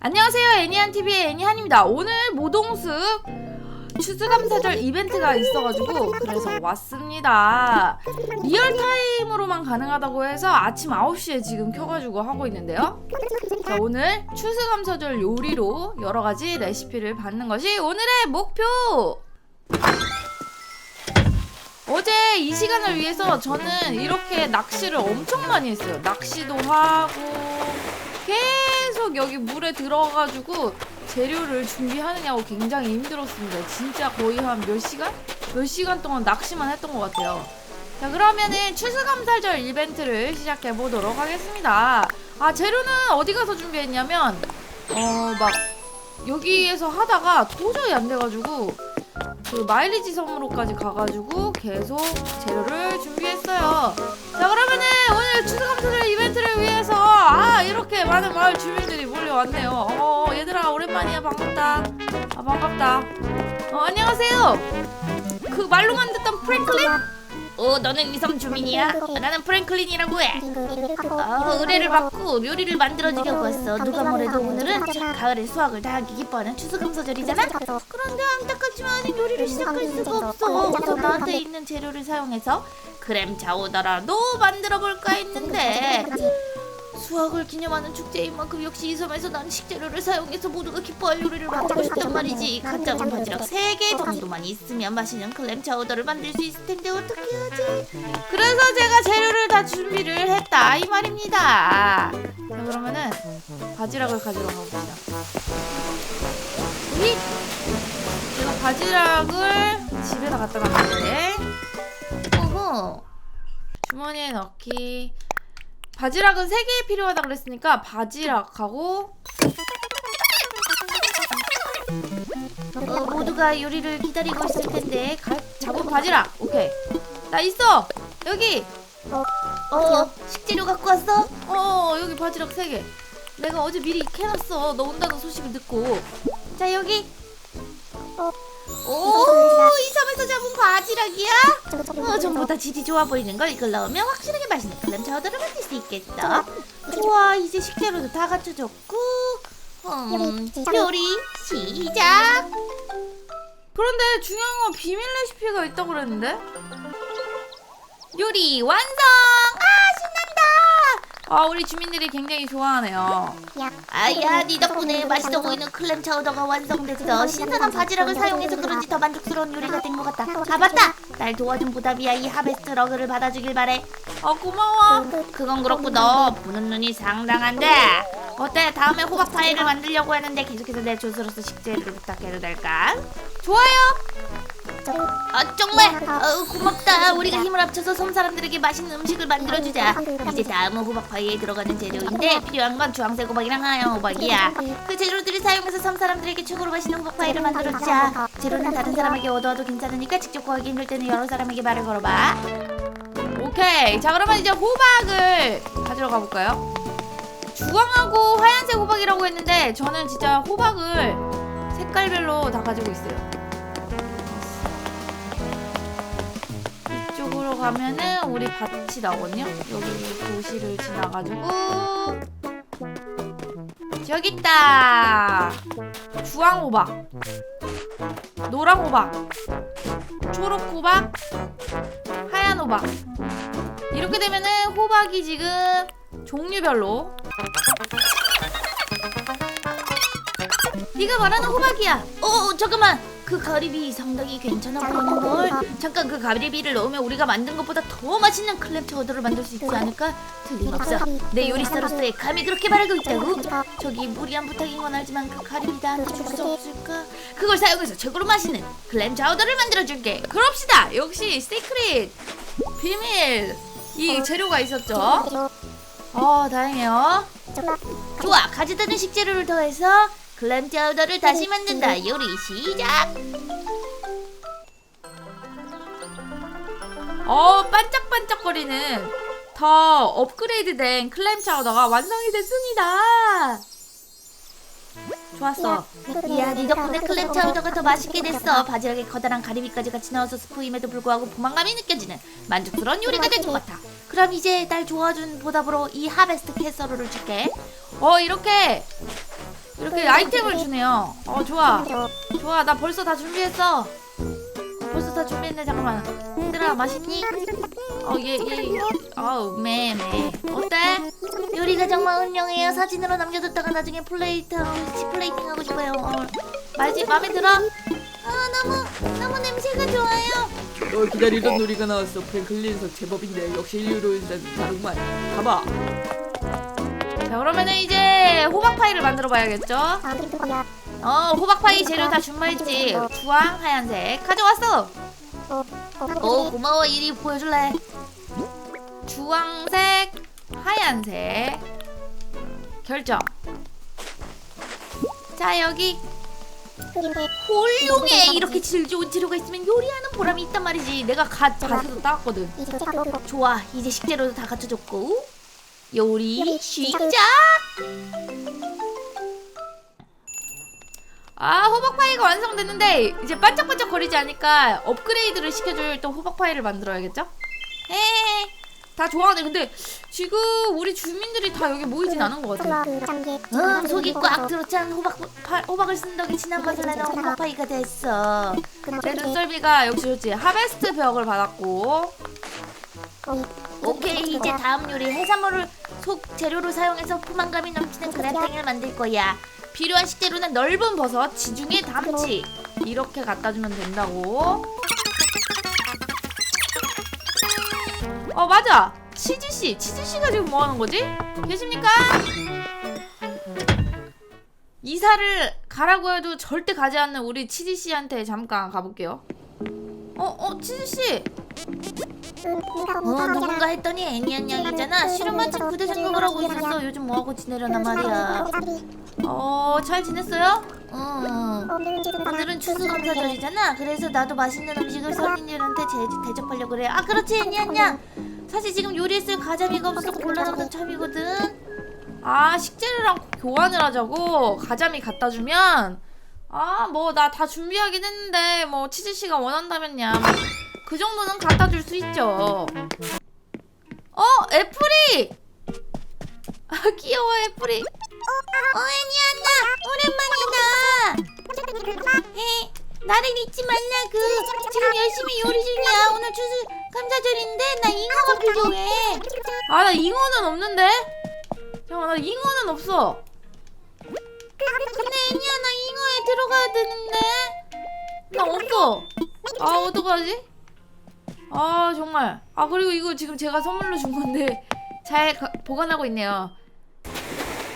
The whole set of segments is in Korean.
안녕하세요 애니한TV의 애니한입니다. 오늘 모동숲 추수감사절 이벤트가 있어가지고 그래서 왔습니다. 리얼타임으로만 가능하다고 해서 아침 9시에 지금 켜가지고 하고 있는데요. 자 오늘 추수감사절 요리로 여러가지 레시피를 받는 것이 오늘의 목표! 어제 이 시간을 위해서 저는 이렇게 낚시를 엄청 많이 했어요. 낚시도 하고 계속 여기 물에 들어가가지고 재료를 준비하느냐고 굉장히 힘들었습니다. 진짜 거의 한 몇 시간? 몇 시간 동안 낚시만 했던 것 같아요. 자 그러면은 추수감사절 이벤트를 시작해 보도록 하겠습니다. 아 재료는 어디 가서 준비했냐면 어 막 여기에서 하다가 도저히 안 돼가지고 그 마일리지 섬으로까지 가가지고 계속 재료를 준비했어요. 자 그러면은 오늘 추수감사절 이벤트를 위해서 아 이렇게 많은 마을 주민들이 몰려왔네요. 어 얘들아 오랜만이야 반갑다. 아 반갑다. 어 안녕하세요. 그 말로만 듣던 프랭클린? 어 너는 이 섬 주민이야? 나는 프랭클린이라고 해. 아, 의뢰를 받고 요리를 만들어주려고 왔어. 누가 뭐래도 오늘은 가을에 수확을 다하기 기뻐하는 추수감사절이잖아. 그런데 안타깝지만 요리를 시작할 수가 없어. 우선 나한테 있는 재료를 사용해서 크렘 자오다라도 만들어 볼까 했는데 수확을 기념하는 축제인 만큼 역시 이 섬에서 난 식재료를 사용해서 모두가 기뻐할 요리를 만들고 싶단 말이지. 가짜운 바지락 3개 정도만 있으면 맛있는 클램 자오다를 만들 수 있을 텐데 어떻게 하지? 그래서 제가 재료를 다 준비를 했다 이 말입니다. 자 그러면은 바지락을 가지러 가봅시다. 이 제가 바지락을 집에다 갖다 놨는데 주머니에 넣기 바지락은 3개 필요하다 그랬으니까 바지락하고 어, 모두가 요리를 기다리고 있을 텐데 가, 잡은 바지락. 오케이. 나 있어. 여기. 어 식재료 갖고 왔어? 어 여기 바지락 3개. 내가 어제 미리 캐놨어. 너 온다는 소식을 듣고. 자 여기 오 이 섬에서 잡은 바지락이야? 어, 전부 다 질이 좋아 보이는 걸 이걸 넣으면 확실하게 맛있는 클램 자우더를 만들 수 있겠다. 좋아, 이제 식재료도 다 갖춰졌고, 음, 요리 시작. 그런데 중요한 건 비밀 레시피가 있다고 그랬는데? 요리 완성! 아, 우리 주민들이 굉장히 좋아하네요. 아야, 네 덕분에 맛있어 보이는 클램 차우더가 완성됐어. 신선한 바지락을 사용해서 그런지 더 만족스러운 요리가 된 것 같다. 아 맞다, 날 도와준 보답이야 이 하베스트 러그를 받아주길 바래. 어 고마워. 그건 그렇고 너 보는 눈이 상당한데. 어때? 다음에 호박 파이를 만들려고 하는데 계속해서 내 조수로서 식재료를 부탁해도 될까? 좋아요. 아 정말 어, 고맙다. 우리가 힘을 합쳐서 섬 사람들에게 맛있는 음식을 만들어주자. 이제 다음은 호박 파이에 들어가는 재료인데 필요한 건 주황색 호박이랑 하얀 호박이야. 그 재료들을 사용해서 섬 사람들에게 최고로 맛있는 호박 파이를 만들어주자. 재료는 다른 사람에게 얻어와도 괜찮으니까 직접 구하기 힘들 때는 여러 사람에게 말을 걸어봐. 오케이. 자 그러면 이제 호박을 가지러 가볼까요? 주황하고 하얀색 호박이라고 했는데 저는 진짜 호박을 색깔별로 다 가지고 있어요. 이쪽으로 가면은 우리 밭이 나오거든요. 여기 도시를 지나가지고 저기 있다. 주황 호박, 노랑 호박, 초록 호박, 하얀 호박. 이렇게 되면은 호박이 지금 종류별로 네가 말하는 호박이야. 어 잠깐만. 그 가리비 상당히 괜찮아 보이는 걸. 잠깐 그 가리비를 넣으면 우리가 만든 것보다 더 맛있는 클램 차우더를 만들 수 있지 않을까? 틀림없어. 내 요리사로서의 감이 그렇게 말하고 있다고. 저기 무리한 부탁인 건 알지만 그 가리비 나한테 줄 수 없을까? 그걸 사용해서 최고로 맛있는 클램 차우더를 만들어 줄게. 그럽시다. 역시 시크릿 비밀 이 재료가 있었죠. 어 다행이에요. 좋아 가져다는 식재료를 더해서 클램 차우더를 다시 만든다. 요리 시작! 어 반짝반짝거리는 더 업그레이드된 클램 차우더가 완성이 됐습니다. 좋았어. 이야 네 덕분에 클램 차우더가 더 맛있게 됐어. 바지락에 커다란 가리비까지 같이 넣어서 스프임에도 불구하고 포만감이 느껴지는 만족스러운 요리가 된 것 같아. 그럼 이제 날 도와준 보답으로 이 하베스트 캐서롤을 줄게. 어 이렇게 이렇게 아이템을 주네요. 어 좋아. 좋아 나 벌써 다 준비했어. 벌써 다 준비했네 잠깐만. 얘들아 맛있니? 어얘얘 어우 매매 어때? 요리가 정말 훌륭해요. 사진으로 남겨뒀다가 나중에 플레이트 플레이팅 하고 싶어요. 어, 말지 마음에 들어? 아 너무 너무 냄새가 좋아요. 너 기다리던 놀이가 나왔어. 프랭클린석 제법인데 역시 인류로인는 다르구만. 가봐. 자 그러면은 이제 호박 파이를 만들어 봐야겠죠? 어 호박 파이 재료 다 준비했지. 주황 하얀색 가져왔어. 오 고마워 이리 보여줄래? 주황색 하얀색 결정. 자 여기 훌륭해 이렇게 질 좋은 재료가 있으면 요리하는 보람이 있단 말이지. 내가 가 가서도 따왔거든. 좋아 이제 식재료도 다 갖춰졌고 요리 시작! 아 호박파이가 완성됐는데 이제 반짝반짝 거리지 않으니까 업그레이드를 시켜줄 또 호박파이를 만들어야겠죠? 에다 좋아하네. 근데 지금 우리 주민들이 다 여기 모이진 않은 것 같아. 음, 속이 꽉 들어찬 호박, 파, 호박을 쓴 덕에 진한 맛을 내는 호박파이가 됐어. 내 눈썰미가 역시 좋지. 하베스트 벽을 받았고 오케이 이제 다음 요리 해산물을 속 재료로 사용해서 포만감이 넘치는 그라탕을 만들 거야 필요한 식재료는 넓은 버섯 지중해 담치 이렇게 갖다 주면 된다고 어 맞아 치즈 씨 치즈 씨가 지금 뭐 하는 거지? 계십니까? 이사를 가라고 해도 절대 가지 않는 우리 치즈 씨한테 잠깐 가볼게요 어? 어? 치즈 씨 어 누군가 했더니 애니한 양이잖아. 실험만 참 그대 생각을 하고 있었어. 요즘 뭐하고 지내려나 말이야. 어잘 지냈어요? 응 오늘은 추수감사절이잖아. 그래서 나도 맛있는 음식을 손님들한테 제, 대접하려고 그래. 아 그렇지 애니한 양. 사실 지금 요리했을 가자미가 없어서 곤란한 참이거든. 아 식재료랑 교환을 하자고 가자미 갖다 주면? 아 뭐 나 다 준비하긴 했는데 뭐 치즈 씨가 원한다면야 그 정도는 갖다 줄 수 있죠. 어, 애플이! 아, 귀여워, 애플이. 어, 애니 안나! 오랜만이다! 헤, 나를 잊지 말라고. 지금 열심히 요리 중이야. 오늘 추수 감사절인데, 나 잉어가 필요해. 아, 나 잉어는 없는데? 잠깐만, 나 잉어는 없어. 근데 애니야, 나 잉어에 들어가야 되는데? 나 없어. 아, 어떡하지? 아 정말 아 그리고 이거 지금 제가 선물로 준 건데 잘 가- 보관하고 있네요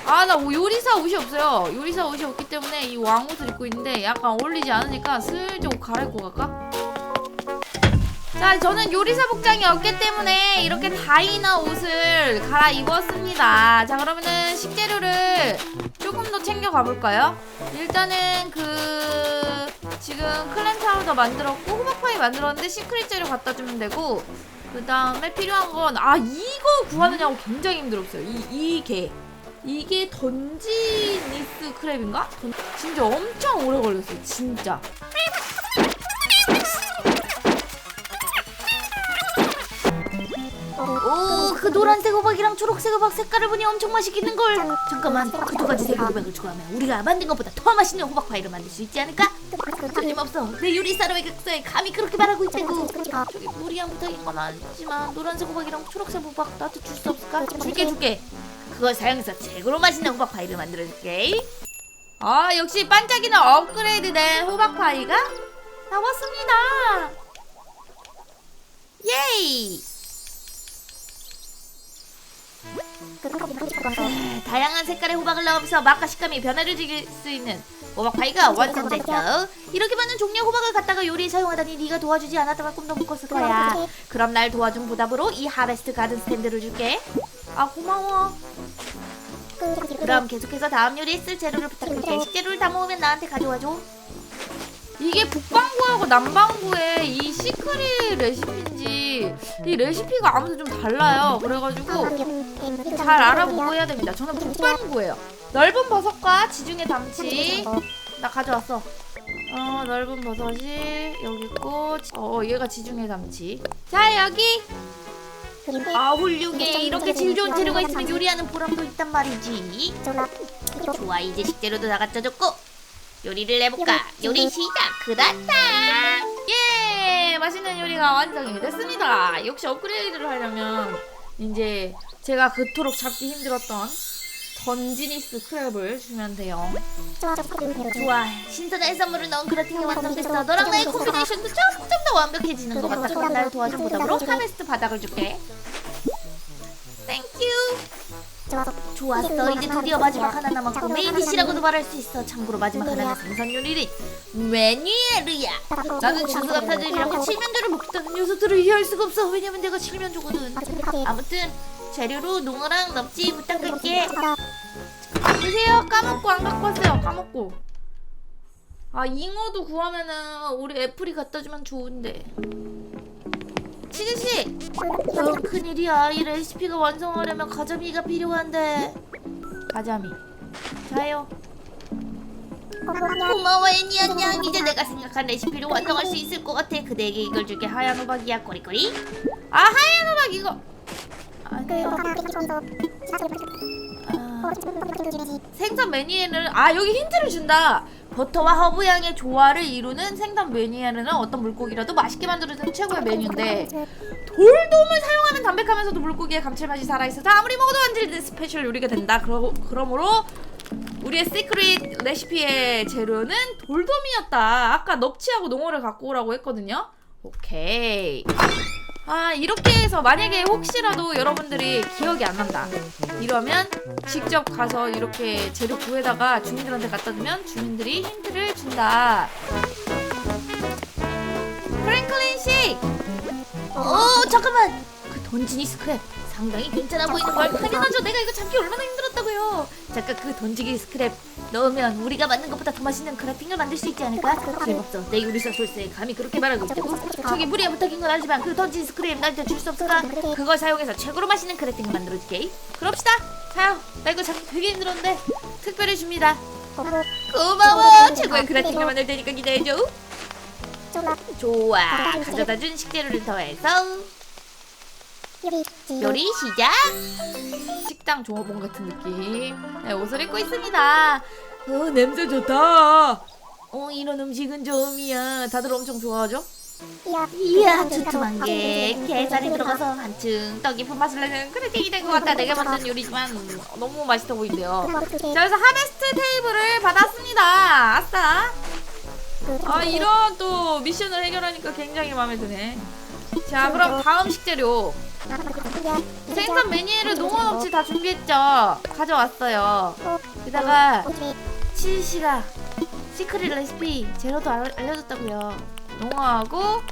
아 나 요리사 옷이 없어요 요리사 옷이 없기 때문에 이 왕옷을 입고 있는데 약간 어울리지 않으니까 슬쩍 갈아입고 갈까? 자 저는 요리사 복장이 없기 때문에 이렇게 다이나 옷을 갈아입었습니다 자 그러면은 식재료를 조금 더 챙겨 가 볼까요? 일단은 그 지금 클램 파우더 만들었고 호박파이 만들었는데 시크릿 재료 갖다 주면 되고 그 다음에 필요한 건 아 이거 구하느냐고 굉장히 힘들었어요. 이 이게. 이게 던지니스 크랩인가? 던- 진짜 엄청 오래 걸렸어요 진짜 오, 그 노란색 호박이랑 초록색 호박 색깔을 보니 엄청 맛있겠는 걸. 잠깐만, 그 두 가지 색 호박을 추가하면 우리가 만든 것보다 더 맛있는 호박 파이를 만들 수 있지 않을까? 틀림없어. 내 요리사로 의 격서에 감히 그렇게 말하고 있다고. 저기 무리한 부탁인 건 아니지만 노란색 호박이랑 초록색 호박 나한테 줄 수 없을까? 줄게, 줄게. 그걸 사용해서 최고로 맛있는 호박 파이를 만들어줄게. 아, 역시 반짝이는 업그레이드된 호박 파이가 나왔습니다. 예이! 네, 다양한 색깔의 호박을 넣으면서 맛과 식감이 변화를 주길 수 있는 호박 파이가 완성됐어. 이렇게 많은 종류의 호박을 갖다가 요리에 사용하다니 네가 도와주지 않았다면 꿈도 못 꿨을 거야. 그럼 날 도와준 보답으로 이 하베스트 가든 스탠드를 줄게. 아 고마워. 그럼 계속해서 다음 요리에 쓸 재료를 부탁할게. 식재료를 다 모으면 나한테 가져와줘. 이게 북방구하고 남방구의 이 시크릿 레시피인지 이 레시피가 아무튼 좀 달라요. 그래가지고 잘 알아보고 해야 됩니다. 저는 북반구예요. 넓은 버섯과 지중해 담치 나 가져왔어. 어 넓은 버섯이 여기 있고 어 얘가 지중해 담치. 자 여기 아 훌륭해 이렇게 질 좋은 재료가 있으면 요리하는 보람도 있단 말이지. 좋아 이제 식재료도 다 갖춰졌고 요리를 해볼까 요리 시작 그렇다 예! 맛있는 요리가 완성이 됐습니다. 역시 업그레이드를 하려면 이제 제가 그토록 잡기 힘들었던 던지니스 크랩을 주면 돼요. 좋아 신선한 해산물을 넣은 그라팅이 완성됐어 너랑 나의 콤비네이션도 점점 더 완벽해지는 것 같아 날 도와준 보답으로 카메스트 바닥을 줄게 좋았어 이제 드디어 마지막 하나 남았고 메인 디시라고도 말할 수 있어. 참고로 마지막 하나는 생선 요리는 메뉴에르야 나는 주스 같아들이라고 칠면조를 먹겠다는 녀석들을 이해할 수가 없어. 왜냐면 내가 칠면조거든. 아무튼 재료로 농어랑 넙지 부탁할게. 드세요. 까먹고 안 갖고 왔어요. 까먹고. 아 잉어도 구하면은 우리 애플이 갖다 주면 좋은데. 치즈씨 어, 큰일이야 이 레시피가 완성하려면 가자미가 필요한데 가자미. 자요. 고마워 애니 안녕 이제 내가 생각한 레시피를 완성할 수 있을 것 같아 그대에게 이걸 줄게 하얀 호박이야 꼬리꼬리 아 하얀 호박 이거. 아니요. 아, 생선 메뉴에는 아 여기 힌트를 준다. 버터와 허브 향의 조화를 이루는 생선 메뉴에는 어떤 물고기라도 맛있게 만들어주는 최고의 메뉴인데 돌돔을 사용하면 담백하면서도 물고기의 감칠맛이 살아있어서 아무리 먹어도 안 질리는 스페셜 요리가 된다. 그러, 그러므로 우리의 시크릿 레시피의 재료는 돌돔이었다. 아까 넙치하고 농어를 갖고 오라고 했거든요. 오케이. 아 이렇게 해서 만약에 혹시라도 여러분들이 기억이 안 난다. 이러면 직접 가서 이렇게 재료 구해다가 주민들한테 갖다 주면 주민들이 힌트를 준다. 프랭클린 씨! 어 잠깐만! 그 던지니 스크랩 상당히 괜찮아 보이는 걸 당연하죠. 내가 이거 잡기 얼마나 힘들었다고요. 잠깐 그 던지기 스크랩 넣으면 우리가 만든 것보다 더 맛있는 그라팅을 만들 수 있지 않을까? 틀림없어 내 요리사 솔스에 감히 그렇게 말하고 있다고 저기 무리한 부탁인 건 알지만 그 던지니 스크랩 나한테 줄 수 없을까? 그걸 사용해서 최고로 맛있는 그라팅을 만들어줄게. 그럽시다. 자요 나 이거 잡기 되게 힘들었는데 특별히 줍니다. 고마워. 최고의 그라팅을 만들 테니까 기대해줘. 좋아. 가져다 준 식재료를 더해서 요리 시작. 식당 종업원 같은 느낌. 네, 옷을 입고 있습니다. 어 냄새 좋다. 어 이런 음식은 처음이야. 다들 엄청 좋아하죠? 이야 두툼한 게 게살이 들어가서 한층 떡 깊은 맛을 내는 그라팅이 된것 같다. 내가 만든 요리지만 너무 맛있어 보인대요. 자 그래서 하베스트 테이블을 받았습니다. 아싸. 아 이런 또 미션을 해결하니까 굉장히 마음에 드네. 자 그럼 다음 식재료 생선 메뉴를 농어 없이 다 준비했죠. 가져왔어요. 게다가 치즈 씨가 시크릿 레시피 재료도 알, 알려줬다고요. 농어하고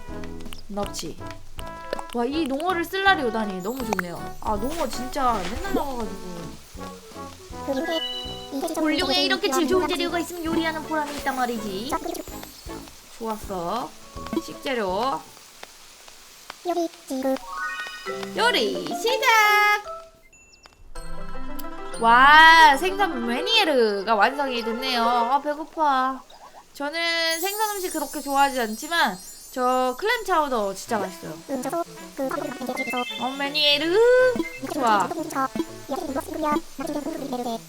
넙치 와 이 농어를 쓸 날이 오다니 너무 좋네요. 아 농어 진짜 맨날 나와가지고. 볼륨에 이렇게 질 좋은 재료가 있으면 요리하는 보람이 있단 말이지. 좋았어. 식재료 요리 시작! 와 생선 메니에르가 완성이 됐네요. 아 배고파. 저는 생선 음식 그렇게 좋아하지 않지만 저 클램 차우더 진짜 맛있어요. 어 메니에르! 좋아.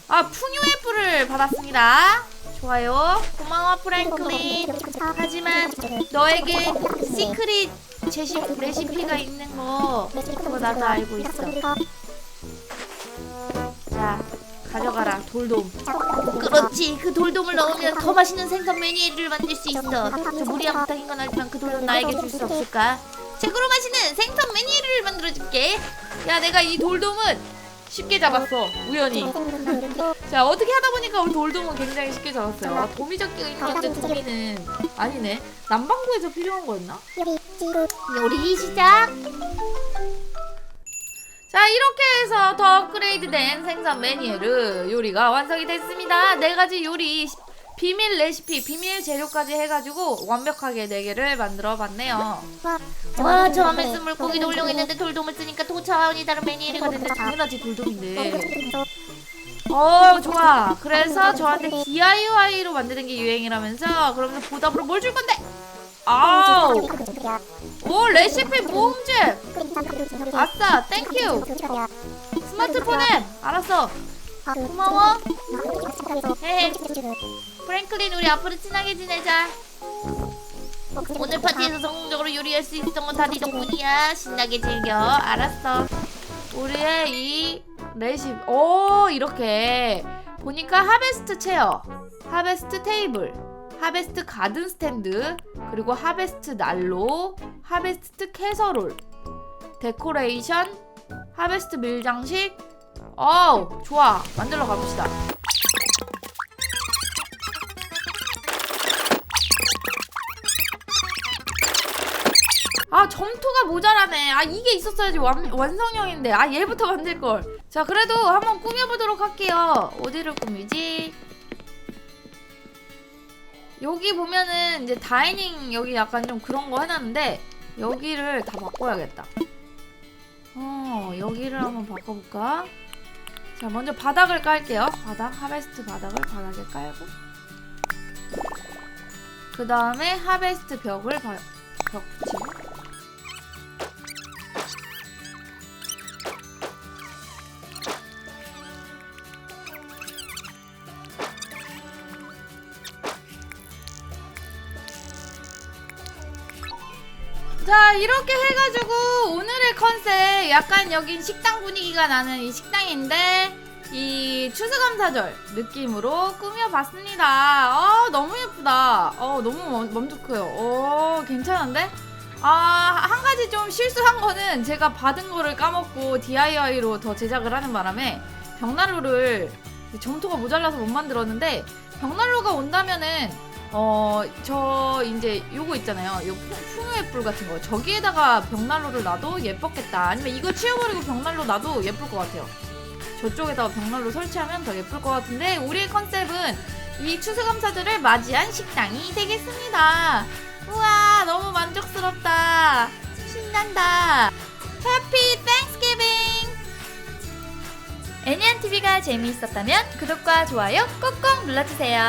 아 풍요의 뿔을 받았습니다. 좋아요. 고마워 프랭클린. 하지만 너에게 시크릿 제시 레시피가 있는 거 그거 나도 알고 있어. 자 가져가라 돌돔. 그렇지 그 돌돔을 넣으면 더 맛있는 생선 메뉴를 만들 수 있어. 저 무리한 부탁인 건 알지만 그 돌돔 나에게 줄 수 없을까? 최고로 맛있는 생선 메뉴를 만들어줄게. 야 내가 이 돌돔은 쉽게 잡았어 우연히. 자 어떻게 하다 보니까 우리 돌돔은 굉장히 쉽게 잡았어요. 아, 도미 잡기가 있는데 도미는 아니네. 남반구에서 필요한 거였나? 요리 시작. 자 이렇게 해서 더 업그레이드된 생선 메뉴를 요리가 완성이 됐습니다. 네 가지 요리 비밀 레시피 비밀 재료까지 해가지고 완벽하게 네 개를 만들어 봤네요. 와 처음에 쓴 물고기도 훌륭했는데 돌돔을 쓰니까 도 차원이 다른 메뉴가 근데 된다 당연하지 돌돔인데. 어 좋아. 그래서 저한테 DIY로 만드는 게 유행이라면서 그러면서 보답으로 뭘 줄 건데 아우 오 레시피 모음집 아싸 땡큐 스마트폰 앱 알았어 고마워. 헤헤. 프랭클린 우리 앞으로 친하게 지내자. 오늘 파티에서 성공적으로 요리할 수 있었던 건 다 네 덕분이야. 신나게 즐겨. 알았어. 우리의 이 레시피 오 이렇게 보니까 하베스트 체어 하베스트 테이블 하베스트 가든 스탠드 그리고 하베스트 난로 하베스트 캐서롤 데코레이션 하베스트 밀장식. 어우 좋아. 만들러 가봅시다. 아 점토가 모자라네. 아 이게 있었어야지 완, 완성형인데. 아 얘부터 만들걸. 자 그래도 한번 꾸며보도록 할게요. 어디를 꾸미지 여기 보면은 이제 다이닝 여기 약간 좀 그런 거 해놨는데 여기를 다 바꿔야겠다. 어 여기를 한번 바꿔볼까? 자 먼저 바닥을 깔게요. 바닥 하베스트 바닥을 바닥에 깔고. 그 다음에 하베스트 벽을 바, 벽 붙이고 자 이렇게 해가지고 오늘의 컨셉 약간 여긴 식당 분위기가 나는 이 식당인데 이 추수감사절 느낌으로 꾸며봤습니다. 아 너무 예쁘다. 어 너무 멈- 만족해요. 어 괜찮은데? 아 한 가지 좀 실수한 거는 제가 받은 거를 까먹고 DIY로 더 제작을 하는 바람에 벽난로를 점토가 모자라서 못 만들었는데 벽난로가 온다면은 어 저 이제 요거 있잖아요. 요 푸- 푸누의 뿔 같은 거. 저기에다가 벽난로를 놔도 예뻤겠다. 아니면 이거 치워버리고 벽난로 놔도 예쁠 것 같아요. 저쪽에다가 벽난로 설치하면 더 예쁠 것 같은데 우리의 컨셉은 이 추수감사절을 맞이한 식당이 되겠습니다. 우와 너무 만족스럽다. 신난다. 해피 땡스기빙! 애니안TV가 재미있었다면 구독과 좋아요 꼭꼭 눌러주세요